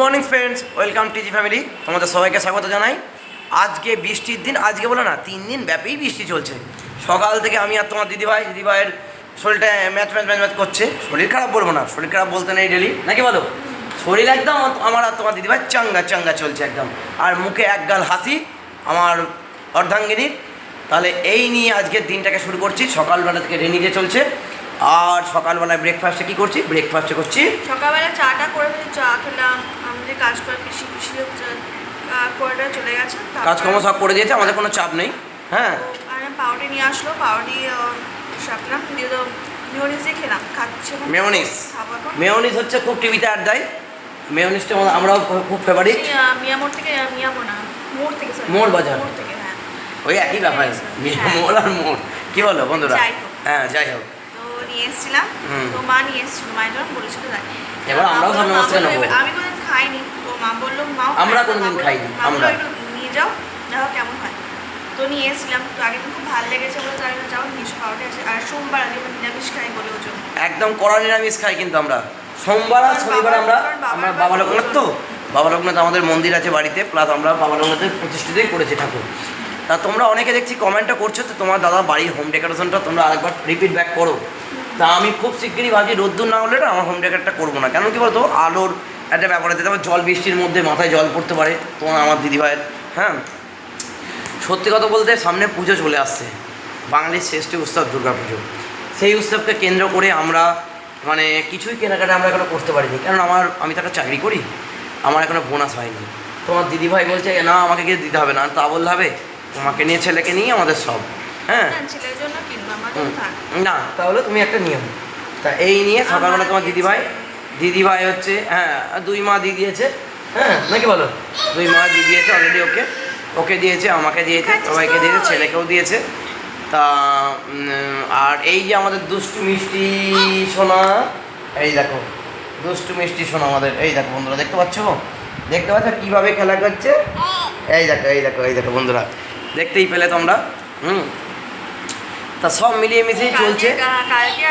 Morning friends, welcome TG family. তোমাদের সবাইকে স্বাগত জানাই। আজকে বৃষ্টির দিন, আজকে বলো না, তিন দিন ব্যাপী বৃষ্টি চলছে। সকাল থেকে আমি আর তোমার দিদিভাই, দিদিভাইয়ের শরীরটা ম্যাচ ম্যাচ ম্যাচ ম্যাচ করছে। শরীর খারাপ বলব না, শরীর খারাপ বলতে নেই ডেলি নাকি বলো? শরীর একদম আমার আর তোমার দিদিভাই চাঙ্গা চাঙ্গা চলছে একদম। আর মুখে এক গাল হাসি, আমার অর্ধাঙ্গিনীর। তাহলে এই নিয়ে আজকের দিনটাকে শুরু করছি। সকালবেলা থেকে রেনিতে চলছে। আর সকালবেলায় ব্রেকফাস্টে কী করছি? ব্রেকফাস্টে করছি। সকালবেলা চাটা করে ফেলে চা খেলাম আমাদের কাজ করে পিসি পিসি করে চলে গেছে। কাজকর্ম সব করে দিয়েছে আমাদের কোনো চাপ নেই। হ্যাঁ। আর পাউডি নিয়ে আসলো পাউডি সাপলাম দিয়ে তো দিয়ে খেলাম খাচ্ছি। মেয়োনিজ মেয়োনিজ হচ্ছে খুব টিভিতে আড্ডায় মেয়োনিজটা আমাদের- আমরাও খুব- ফেভারিট আহ, থেকে আহ, মিয়ামোড় না মোড় থেকে মোড় বাজার। মোড় থেকে হ্যাঁ। ওই একই ব্যাপার। হ্যাঁ। মোড় আর মোড়। কি বলো বন্ধুরা। হ্যাঁ যাই হোক। নিয়ে এসেছিলাম। তো মা নিয়ে এসেছিল মায়ের বলেছিল তাই। এবার আমরাও মা। আমি কোনোদিন খাইনি। তো মা বলল মাও আমরা কোনোদিন খাইনি, আমরা। নিয়ে যাও কেমন হয়। তো নিয়ে এসেছিলাম। তো আগে খুব ভালো লেগেছে বলে তাই না যাও আছে। আর সোমবার আমি এবার নিরামিষ খাই বলে ওর জন্য একদম কড়া নিরামিষ খাই কিন্তু আমরা। সোমবার আর শনিবার আমরা আমরা বাবা লোকনাথ তো। বাবা লোকনাথ আমাদের মন্দির আছে বাড়িতে প্লাস আমরা বাবা লোকনাথের প্রতিষ্ঠিতই করেছি ঠাকুর। তা তোমরা অনেকে দেখছি কমেন্টটা করছ তো তোমার দাদা বাড়ির হোম ডেকোরেশনটা তোমরা আরেকবার রিপিট ব্যাক করো। তা আমি খুব শিগগিরই ভাবছি রোদ্দুর না হলে আমার হোম ডেকোরটা করব না। কেন কি বলতো? আলোর একটা ব্যাপার আছে। তারপর জল বৃষ্টির মধ্যে মাথায় জল পড়তে পারে তোমার আমার দিদিভাইয়ের। হ্যাঁ? সত্যি কথা বলতে সামনে পুজো চলে আসছে। বাঙালির শ্রেষ্ঠ উৎসব দুর্গা পুজো সেই উৎসবকে কেন্দ্র করে আমরা মানে কিছুই কেনাকাটা আমরা এখনও করতে পারিনি। কারণ আমার, আমি তো একটা চাকরি করি। আমার এখনও বোনাস হয়নি। তোমার দিদিভাই বলছে, না, আমাকে কিছু দিতে হবে না। তা বললে হবে। তোমাকে নিয়ে ছেলেকে নিয়ে আমাদের সব। হ্যাঁ। না তাহলে তুমি একটা নিয়ম। তা এই নিয়ে সকালবেলা তোমার দিদিভাই দিদিভাই হচ্ছে হ্যাঁ দুই মা দিয়ে দিয়েছে হ্যাঁ নাকি বলো? দুই মা দিয়ে দিয়েছে অলরেডি ওকে। ওকে দিয়েছে আমাকে দিয়েছে সবাইকে দিয়েছে ছেলেকেও দিয়েছে। তা আর এই যে আমাদের দুষ্টু মিষ্টি সোনা এই দেখো দুষ্টু মিষ্টি সোনা আমাদের এই দেখো বন্ধুরা দেখতে পাচ্ছ? দেখতে পাচ্ছ কীভাবে খেলা করছে? এই দেখো এই দেখো এই দেখো বন্ধুরা দেখতেই পেলে তোমরা। হুম তা সব মিলিয়ে মিশিয়ে চলছে। কালকে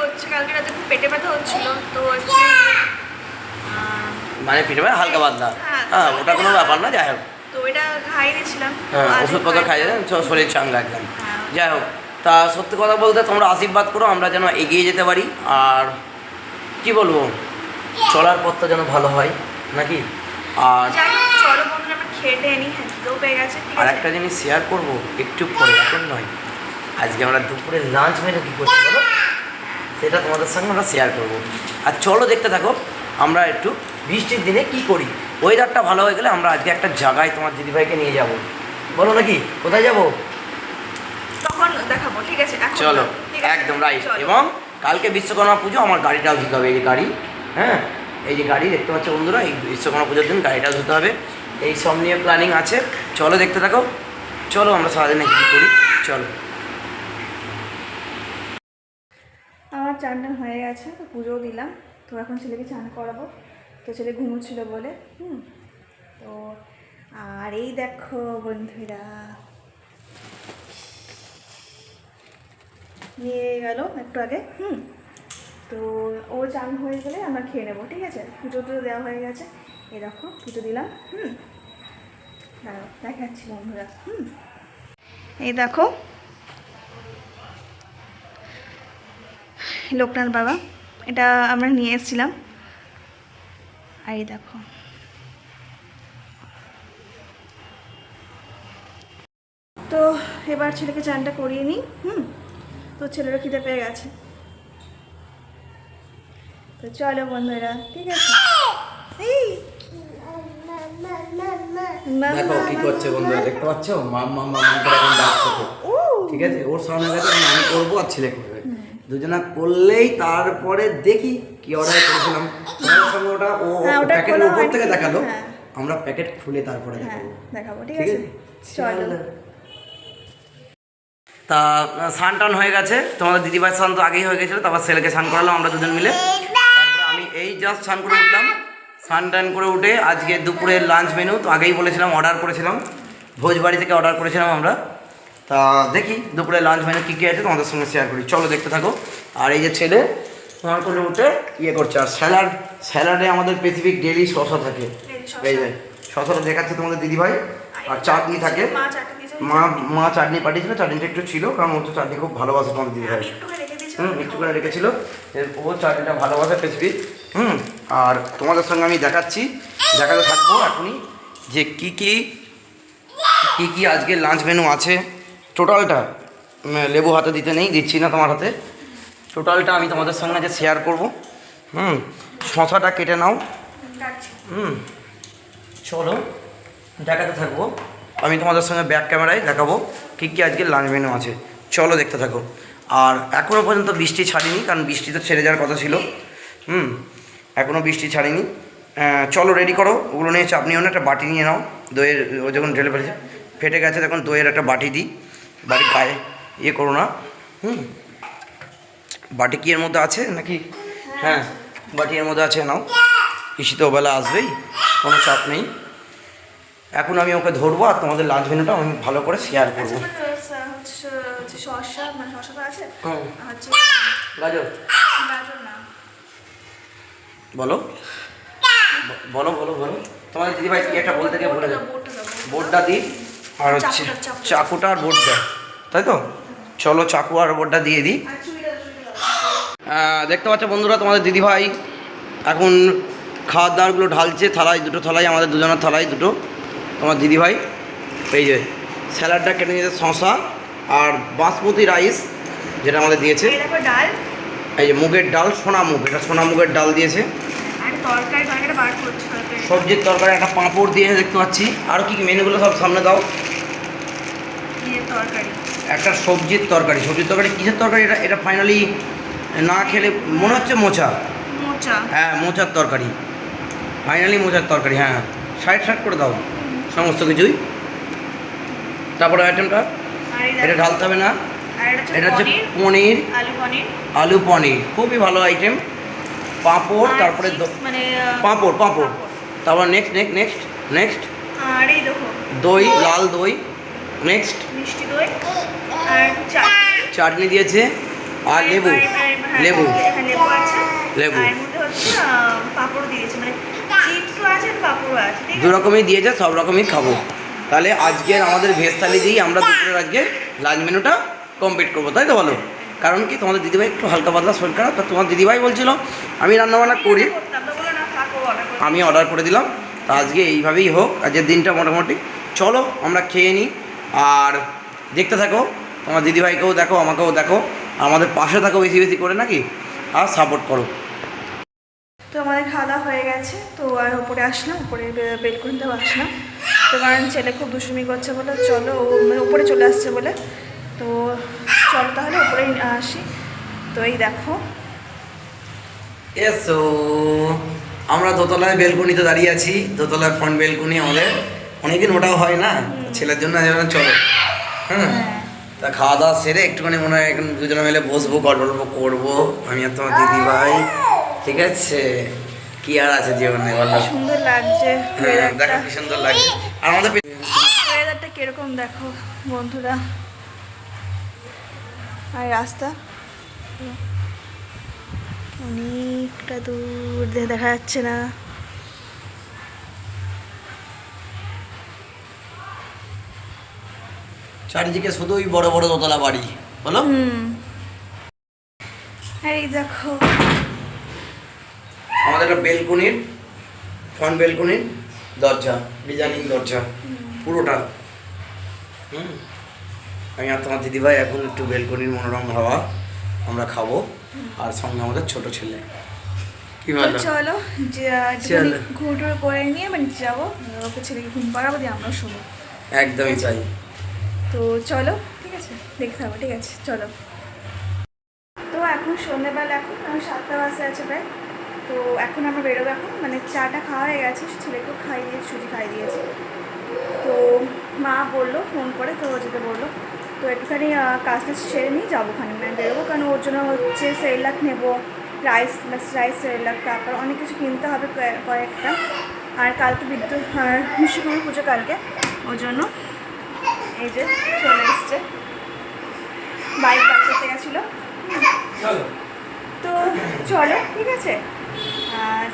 হচ্ছে কালকে রাতে পেটে ব্যথা হচ্ছিল তো মানে পিঠে মানে হালকা পাতলা। হ্যাঁ, হ্যাঁ ওটা কোনো ব্যাপার না যাই হোক। তো ওইটা খাইয়ে দিয়েছিলাম। হ্যাঁ ওষুধপত্র খাই যাবেন শরীর চাঙ্গা একদম। হ্যাঁ। যাই হোক তা সত্যি কথা বলতে তোমরা আশীর্বাদ করো আমরা যেন এগিয়ে যেতে পারি। আর কি বলব চলার পথটা যেন ভালো হয় নাকি? আর হ্যাঁ আর একটা জিনিস শেয়ার করব একটু পরে এখন নয়। আজকে আমরা দুপুরে লাঞ্চ মেনু কী করছি বলো? সেটা তোমাদের সঙ্গে আমরা শেয়ার করব। আর চলো দেখতে থাকো আমরা একটু বৃষ্টির দিনে কি করি? ওয়েদারটা ভালো হয়ে গেলে আমরা আজকে একটা জায়গায় তোমার দিদিভাইকে নিয়ে যাব। বলো নাকি? কোথায় যাব? তখন দেখাবো ঠিক আছে চলো? একদম রাইট এবং কালকে বিশ্বকর্মা পুজো আমার গাড়িটাও ধুতে হবে এই যে গাড়ি হ্যাঁ? এই যে গাড়ি দেখতে পাচ্ছ বন্ধুরা এই বিশ্বকর্মা পুজোর দিন গাড়িটাও ধুতে হবে। এই সব নিয়ে প্ল্যানিং আছে। চলো দেখতে থাকো। চলো আমরা সারাদিনে কী করি? চলো। চান টান হয়ে গেছে, তো পুজোও দিলাম। তো এখন ছেলেকে চান করাবো। তো ছেলে ঘুমোচ্ছিল বলে, হুম। তো, আর এই দেখো বন্ধুরা। নিয়ে গেল একটু আগে, হুম। তো ও চান হয়ে গেলে আমরা খেয়ে নেব, ঠিক আছে? পুজো টুজো দেওয়া হয়ে গেছে। এই দেখো, পুজো দিলাম, হুম। দেখাচ্ছি বন্ধুরা, হুম। এই দেখো লোকনাথ বাবা। এটা আমরা নিয়ে এসেছিলাম। আর এই দেখো। তো এবার ছেলেকে চানটা করিয়ে নিই হুম? তো ছেলেরও খিদে পেয়ে গেছে। তো চলো বন্ধুরা ঠিক আছে? এই। দেখো কি করছে না, বন্ধুরা দেখতে পাচ্ছ? মাম মাম মাম করে ডাকছে ও। ঠিক আছে? ওর সামনে গেছে আমি করব আর ছেলে করবে। দুজনা করলেই তারপরে দেখি কি অর্ডার করেছিলাম। সঙ্গে ওটা ও প্যাকেটের উপর থেকে দেখাল। হ্যাঁ। আমরা প্যাকেট খুলে তারপরে হ্যাঁ দেখাবো। দেখাবো ঠিক আছে। আছে? চলো। তা স্নান টান হয়ে গেছে। তোমাদের দিদিভাই স্নান তো আগেই হয়ে গেছিল তারপর ছেলেকে স্নান করালাম আমরা দুজন মিলে। তারপরে আমি এই জাস্ট স্নান করে উঠলাম। স্নান টান করে উঠে আজকে দুপুরের লাঞ্চ মেনু তো আগেই বলেছিলাম অর্ডার করেছিলাম। ভোজবাড়ি থেকে অর্ডার করেছিলাম আমরা। তা দেখি দুপুরে লাঞ্চ মেনু কী কী আছে তোমাদের সঙ্গে শেয়ার করি। চলো দেখতে থাকো। আর এই যে ছেলে স্নান করে উঠে ইয়ে করছে। আর স্যালাড স্যালাডে আমাদের স্পেসিফিক ডেলি শসা থাকে। এই যে শসাটা দেখাচ্ছে তোমাদের দিদিভাই। আর চাটনি থাকে। মা মা চাটনি পাঠিয়েছিল চাটনিটা একটু ছিল কারণ ও তো চাটনি খুব ভালোবাসে তোমাদের দিদিভাই। দিয়েছিলাম হুম একটু করে রেখেছিল ও চাটনিটা ভালোবাসে স্পেসিফিক হুম আর তোমাদের সঙ্গে আমি দেখাচ্ছি দেখাতে থাকব এখনই যে কি কি কি কি আজকে লাঞ্চ মেনু আছে। টোটালটা লেবু হাতে দিতে নেই দিচ্ছি না তোমার হাতে। টোটালটা আমি তোমাদের সঙ্গে যে শেয়ার করব। হুম শশাটা কেটে নাও। হুম চলো দেখাতে থাকব। আমি তোমাদের সঙ্গে ব্যাক ক্যামেরায় দেখাবো কী কী আজকে লাঞ্চ মেনু আছে। চলো দেখতে থাকো। আর এখনও পর্যন্ত বৃষ্টি ছাড়িনি কারণ বৃষ্টি তো ছেড়ে যাওয়ার কথা ছিল। হুম এখনও বৃষ্টি ছাড়িনি। চলো রেডি করো। ওগুলো নিয়ে চাপ নিও না একটা বাটি নিয়ে নাও। দইয়ের ও যখন ঢেলে ফেলেছে ফেটে গেছে তখন দইয়ের একটা বাটি দিই। বাড়ির গায়ে ইয়ে করো না হুম? বাটি কি এর মধ্যে আছে নাকি? হ্যাঁ বাটি এর মধ্যে আছে নাও। পিসি তো বেলা আসবেই কোনো চাপ নেই। এখন আমি ওকে ধরবো আর তোমাদের লাঞ্চ মেনুটা আমি ভালো করে শেয়ার আচ্ছা করব শসা মানে গাজর। বলো। বলো বলো বলো। তোমাদের দিদিভাই কি একটা বলতে গিয়ে ভুলে যাও। বোর্ডটা দিই আর হচ্ছে চাকুটা, আর বোর্ডটা তাই তো? চলো চাকু আর বোর্ডটা দিয়ে দিই। দেখতে পাচ্ছ বন্ধুরা তোমাদের দিদিভাই এখন খাওয়ার দাওয়ারগুলো ঢালছে থালায় দুটো থালায় আমাদের দুজনের থালায় দুটো। তোমার দিদিভাই এই যে স্যালাডটা কেটে নিয়েছে শশা আর বাসমতি রাইস যেটা আমাদের দিয়েছে। এই ডাল। এই যে মুগের ডাল সোনা মুগ এটা সোনা মুগের ডাল দিয়েছে। সবজির তরকারি একটা পাঁপড় দিয়েছে দেখতে পাচ্ছি। আর কি কি মেনুগুলো সব সামনে দাও। তরকারি। একটা সবজির তরকারি। সবজির তরকারি কিসের তরকারি? এটা এটা ফাইনালি না খেলে মনে হচ্ছে মোচা। মোচা। হ্যাঁ মোচার তরকারি। ফাইনালি মোচার তরকারি হ্যাঁ সাইড সাইড করে দাও। সমস্ত কিছুই। তারপরে আইটেমটা এটা ঢালতে হবে না। এটা হচ্ছে পনির আলু পনির। খুবই ভালো আইটেম পাঁপড় তারপরে মানে পাঁপড় পাঁপড়। তারপর নেক্সট নেক্সট নেক্সট নেক্সট দই। লাল দই। নেক্সট মিষ্টি দই আর চাটনি। দিয়েছে আর লেবু। হ্যাঁ, লেবু। হ্যাঁ, লেবু পাঁপড় দিয়েছে মানে চিপসও আছে পাঁপড়ও আছে দু রকমই দিয়েছে সব রকমই খাব। তাহলে আজকের আমাদের ভেজ থালি দিয়েই আমরা দুপুরের আজকে লাঞ্চ মেনুটা কমপ্লিট করব তাই তো বলো? কারণ কি তোমাদের দিদিভাই একটু হালকা পাতলা শরীর খারাপ তা তোমার দিদিভাই বলছিল আমি রান্নাবান্না করে। আমি অর্ডার করে দিলাম। তা আজকে এইভাবেই হোক আজকের দিনটা মোটামুটি। চলো আমরা খেয়ে নিই। আর দেখতে থাকো তোমার দিদিভাইকেও দেখো আমাকেও দেখো আমাদের পাশে থাকো বেশি বেশি করে নাকি? আর সাপোর্ট করো। তো আমাদের খাওয়া দাওয়া হয়ে গেছে তো আর উপরে আসলাম উপরে বে- বেলকুনিতেও আসলাম তো কারণ ছেলে খুব দুষ্টুমি করছে বলে চলো ও মানে উপরে চলে আসছে বলে। তো চলো তাহলে উপরেই আসি। তো এই দেখো। এসো আমরা দোতলায় বেলকুনিতে দাঁড়িয়ে আছি দোতলায় ফ্রন্ট বেলকুনি আমাদের। অনেকদিন ওটাও হয় না? ছেলের জন্য চলো। হ্যাঁ? তা খাওয়া দাওয়া সেরে একটুখানি মনে হয় এখন দুজনে মিলে বসবো গল্প টল্প করব আমি আর তোমার দিদি ভাই। ঠিক আছে? কি আর আছে জীবনে বলো? সুন্দর লাগছে হ্যাঁ, দেখো কি সুন্দর লাগছে। আর আমাদের ওয়েদারটা কীরকম দেখো বন্ধুরা? আর রাস্তা? অনেকটা দূর দেখা যাচ্ছে না। চারিদিকে শুধুই বড় বড় দোতলা বাড়ি বলো। এই দেখো। আমাদের একটা বেলকনির ফ্রন্ট বেলকনির দরজা ডিজাইনিং দরজা পুরোটা। হুম। আমি আর তোমার দিদিভাই এখন একটু বেলকনির মনোরম হাওয়া আমরা খাব আর সঙ্গে আমাদের ছোট ছেলে। কি ভালো চলো। ঘুরটুর করে নিয়ে মানে যাব ওকে ছেলেকে ঘুম পাড়াবো দিয়ে আমরা শুনব একদমই চাই তো চলো, ঠিক আছে? দেখতে হবে ঠিক আছে? চলো। তো এখন সন্ধ্যেবেলা, এখন এখন সাতটা বাজে আছে প্রায়। তো এখন আমরা বেরোবো এখন। মানে চাটা খাওয়া হয়ে গেছে, ছেলেকেও খাই দিয়েছি সুজি খাই দিয়েছি। তো মা বলল ফোন করে, তো যেতে বলল। তো একটুখানি কাজটা সেরে নিয়ে যাব ওখানে মানে বেরোবো কারণ ওর জন্য হচ্ছে সেরলাক নেব, রাইস রাইস সেরলাক, তারপর অনেক কিছু কিনতে হবে কয়েকটা। আর কালকে বিদ্যুৎ বিশ্বকর্মা পুজো কালকে। ওর জন্য এই যে চলে এসছে। বাইক করতে গেছিল। চলো। তো চলো ঠিক আছে?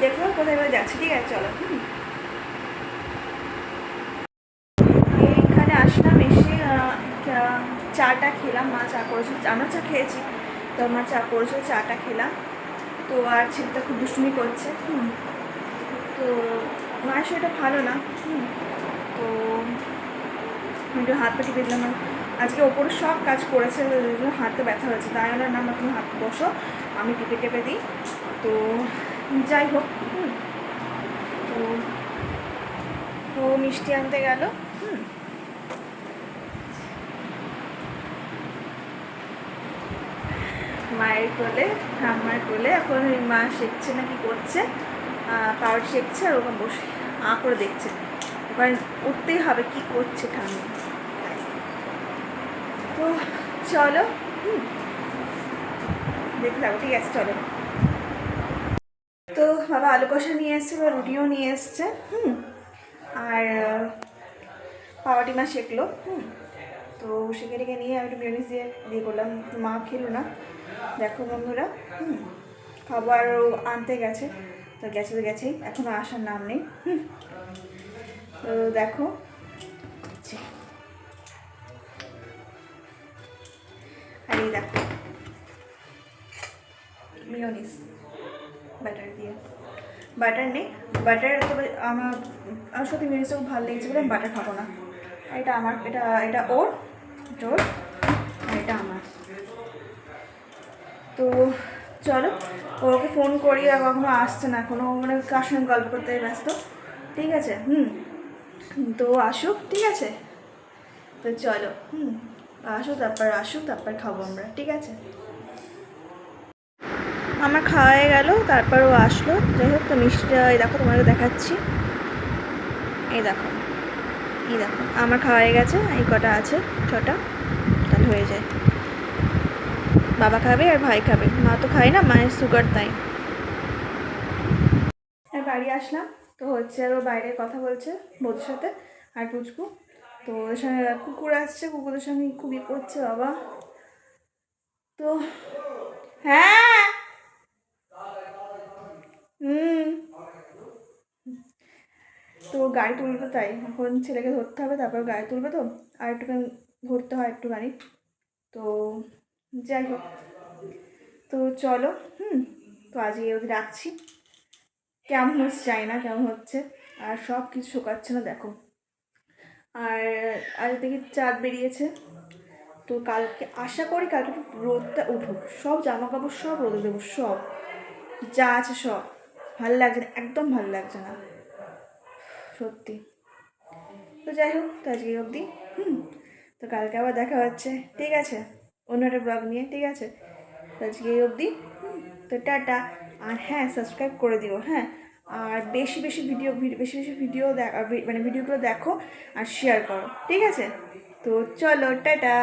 দেখো কোথায় কোথায় যাচ্ছি ঠিক আছে চলো হুম। এইখানে আসলাম এসে চাটা খেলাম মা চা করেছিল আমরা চা খেয়েছি তো মা চা করেছিল চাটা খেলাম। তো আর ছেলেটা খুব দুষ্টুমি করছে হুম। তো মায়ের শরীরটা ভালো না হুম। তো আমি একটু হাত পা টিপে দিলাম আজকে ওপরে সব কাজ করেছে হাতে ব্যথা হয়েছে। তাই বললাম নাম তুমি হাত বসো, আমি টিপে টেপে দিই। তো যাই হোক তো ও মিষ্টি আনতে গেল, হুম। মায়ের কোলে, ঠাম্মার কোলে, এখন মা শেখছে না কি করছে পাউড শেখছে, আর ওখানে বসে আঁকড়ে দেখছে। এবার উঠতেই হবে কি করছে ঠান্ডা তো চলো দেখতে থাকো ঠিক আছে, চলো। তো বাবা আলু কষা নিয়ে এসছে বা রুটিও নিয়ে এসছে, হুম। আর পাওয়াটি মা শেখলো হুম। তো শিখে রেখে নিয়ে আমি একটু মিউনিস দিয়ে দিয়ে করলাম। মা খেলো না। দেখো বন্ধুরা, হুম। খাবার আনতে গেছে, তো গেছে তো গেছেই এখনও আসার নাম নেই, হুম। তো দেখো। আর এই দেখো। মিউনিস বাটার দিয়ে। বাটার নেই। বাটার তবে আমার আমার সত্যি মিউনিসটা খুব ভালো লেগেছে বলে আমি বাটার খাব না। এটা আমার, এটা এটা ওর ওর, আর এটা আমার। তো চলো, ওকে ফোন করি আর কখনো আসছে না ও মানে কার সঙ্গে গল্প করতে ব্যস্ত? ঠিক আছে, হুম। তো আসুক, ঠিক আছে? তো চলো, হুম, আসুক, তারপর আসুক, তারপর খাব আমরা, ঠিক আছে? আমার খাওয়া হয়ে গেল, তারপর ও আসলো। যাই হোক, তো মিষ্টিটা, এই দেখো তোমাকে দেখাচ্ছি। এই দেখো এই দেখো, আমার খাওয়া হয়ে গেছে, এই কটা আছে, ছটা, তাহলে হয়ে যায়। বাবা খাবে আর ভাই খাবে। মা তো খায় না, মায়ের সুগার তাই। বাড়ি আসলাম। তো হচ্ছে আর ও বাইরে কথা বলছে বৌদির সাথে আর পুচকু। তো ওদের সঙ্গে কুকুর আসছে, কুকুরের সঙ্গে খুবই করছে বাবা। তো হ্যাঁ। হুম। তো গাড়ি তুলবে তাই, এখন ছেলেকে ধরতে হবে, তারপর গাড়ি তুলবে তো, আর একটুখানি ধরতে হয় একটুখানি। তো যাই হোক। তো চলো, হুম। তো আজকে ওদের রাখছি। কেমন হচ্ছে চাই না কেমন হচ্ছে। আর সব কিছু শোকাচ্ছে না, দেখো। আর আজ দেখি চাঁদ বেরিয়েছে। তো কালকে, আশা করি কালকে রোদটা উঠুক। সব জামা কাপড় সব রোদে দেবো, সব। যা আছে সব। ভালো লাগছে না, একদম ভালো লাগছে না। সত্যি। তো যাই হোক, তো আজকে অবধি। হুম, তো কালকে আবার দেখা হচ্ছে। ঠিক আছে? অন্য একটা ব্লগ নিয়ে, ঠিক আছে? তো আজকে অবধি। তো টাটা। আর হ্যাঁ সাবস্ক্রাইব করে দিও হ্যাঁ। আর বেশি বেশি ভিডিও বেশি বেশি ভিডিও মানে ভিডিওগুলো দেখো আর শেয়ার করো। ঠিক আছে? তো চলো, টাটা!